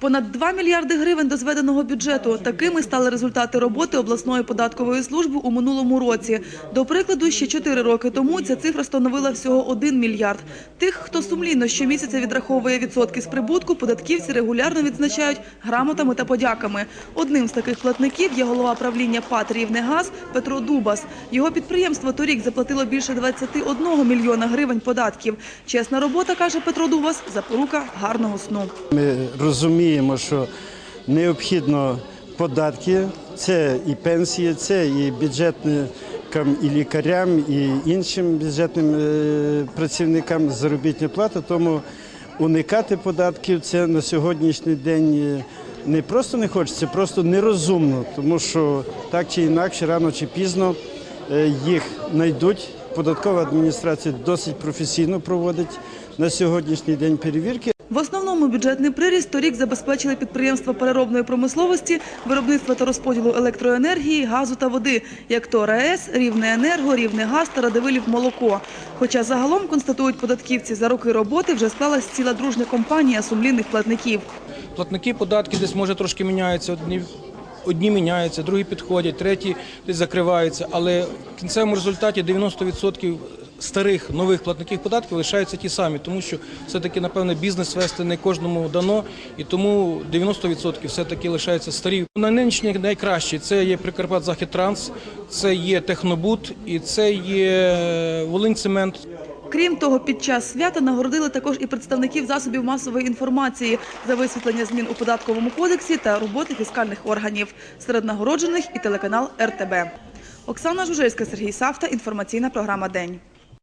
Понад 2 мільярди гривень до зведеного бюджету. Такими стали результати роботи обласної податкової служби у минулому році. До прикладу, ще 4 роки тому ця цифра становила всього 1 мільярд. Тих, хто сумлінно щомісяця відраховує відсотки з прибутку, податківці регулярно відзначають грамотами та подяками. Одним з таких платників є голова правління ПАТ «Рівнегаз» Петро Дубас. Його підприємство торік заплатило більше 21 мільйона гривень податків. Чесна робота, каже Петро Дубас, запорука гарного сну. Ми розуміємо, що необхідно податки, це і пенсії, це і бюджетникам, і лікарям, і іншим бюджетним е, працівникам заробітня плата. Тому уникати податків це на сьогоднішній день е, не просто не хочеться, просто нерозумно, тому що так чи інакше, рано чи пізно е, їх знайдуть. Податкова адміністрація досить професійно проводить на сьогоднішній день перевірки. В основному бюджетний приріст торік забезпечили підприємства переробної промисловості, виробництва та розподілу електроенергії, газу та води, як то РАЕС, Рівне Енерго, Рівне Газ та Радивилів Молоко. Хоча загалом, констатують податківці, за роки роботи вже склалась ціла дружня компанія сумлінних платників. Платники податків десь може трошки міняються. Одні, одні міняються, другі підходять, треті десь закриваються. Але в кінцевому результаті 90% старих нових платників податків лишаються ті самі, тому що все-таки, напевне, бізнес вести не кожному дано, і тому 90% все-таки лишаються старі. На нинішній найкращі це є Прикарпат Західтранс, це є Технобут і це є Волиньцемент. Крім того, під час свята нагородили також і представників засобів масової інформації за висвітлення змін у податковому кодексі та роботи фіскальних органів. Серед нагороджених і телеканал РТБ. Оксана Жужельська, Сергій Савта. Інформаційна програма День.